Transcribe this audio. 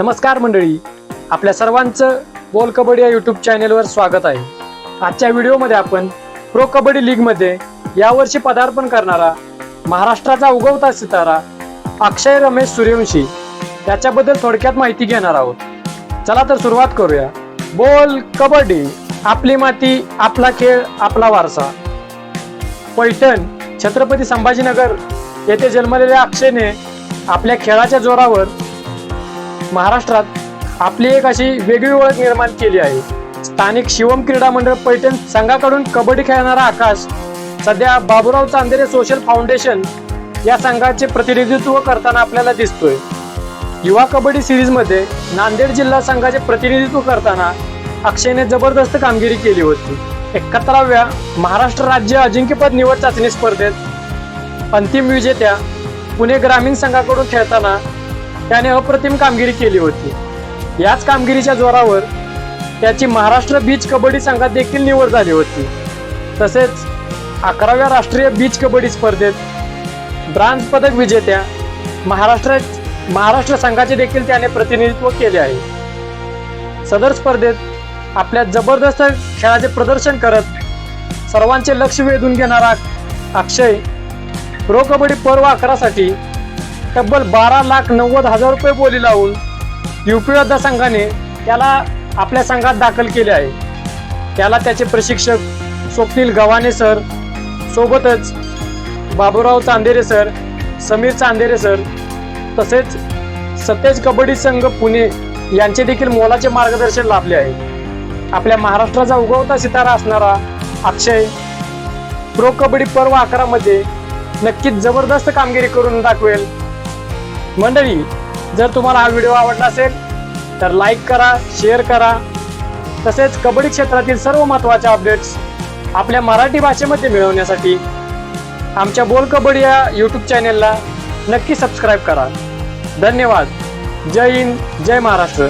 नमस्कार मंडळी. आपल्या सर्वांचं बोल कबड्डी या यूट्यूब चॅनेलवर स्वागत आहे. आजच्या व्हिडिओमध्ये आपण प्रो कबड्डी लीगमध्ये यावर्षी पदार्पण करणारा महाराष्ट्राचा उगवता सितारा अक्षय रमेश सूर्यवंशी याच्याबद्दल थोडक्यात माहिती घेणार आहोत. चला तर सुरुवात करूया. बोल कबड्डी आपली माती आपला खेळ आपला वारसा. पैठण छत्रपती संभाजीनगर येथे जन्मलेल्या अक्षयने आपल्या खेळाच्या जोरावर महाराष्ट्रात आपली एक अशी वेगळी ओळख निर्माण केली आहे. स्थानिक शिवम क्रीडा मंडळ पैठण संघाकडून कबड्डी खेळणारा आकाश सध्या बाबुराव चांदेरे सोशल फाउंडेशन या संघाचे प्रतिनिधित्व करताना आपल्याला दिसतोय. युवा कबड्डी सिरीजमध्ये नांदेड जिल्हा संघाचे प्रतिनिधित्व करताना अक्षयने जबरदस्त कामगिरी केली होती. एकाहत्तराव्या महाराष्ट्र राज्य अजिंक्यपद निवड चाचणी स्पर्धेत अंतिम विजेत्या पुणे ग्रामीण संघाकडून खेळताना त्याने अप्रतिम कामगिरी केली होती. याच कामगिरीच्या जोरावर त्याची महाराष्ट्र बीच कबड्डी संघात देखील निवड झाली होती. तसेच अकराव्या राष्ट्रीय बीच कबड्डी स्पर्धेत ब्रांज पदक विजेत्या महाराष्ट्र महाराष्ट्र संघाचे देखील त्याने प्रतिनिधित्व केले आहे. सदर स्पर्धेत आपल्या जबरदस्त खेळाचे प्रदर्शन करत सर्वांचे लक्ष वेधून घेणारा अक्षय प्रो कबड्डी पर्व अकरासाठी तब्बल बारा लाख नव्वद हजार रुपये बोली लावून युपी योद्धा संघाने त्याला आपल्या संघात दाखल केले आहे. त्याला त्याचे प्रशिक्षक स्वप्नील गव्हाणे सर सोबतच बाबूराव चांदेरे सर समीर चांदेरे सर तसेच सतेज कबड्डी संघ पुणे यांचे देखील मोलाचे मार्गदर्शन लाभले आहे. आपल्या महाराष्ट्राचा उगवता सितारा असणारा अक्षय प्रो कबड्डी पर्व अकरामध्ये नक्कीच जबरदस्त कामगिरी करून दाखवेल. मंडळी जर तुम्हाला हा व्हिडिओ आवडला असेल तर लाईक करा शेअर करा. तसेच कबड्डी क्षेत्रातील सर्व महत्त्वाच्या अपडेट्स आपल्या मराठी भाषेमध्ये मिळवण्यासाठी आमच्या बोल कबड्डी या यूट्यूब चॅनेलला नक्की सबस्क्राईब करा. धन्यवाद. जय हिंद जय महाराष्ट्र.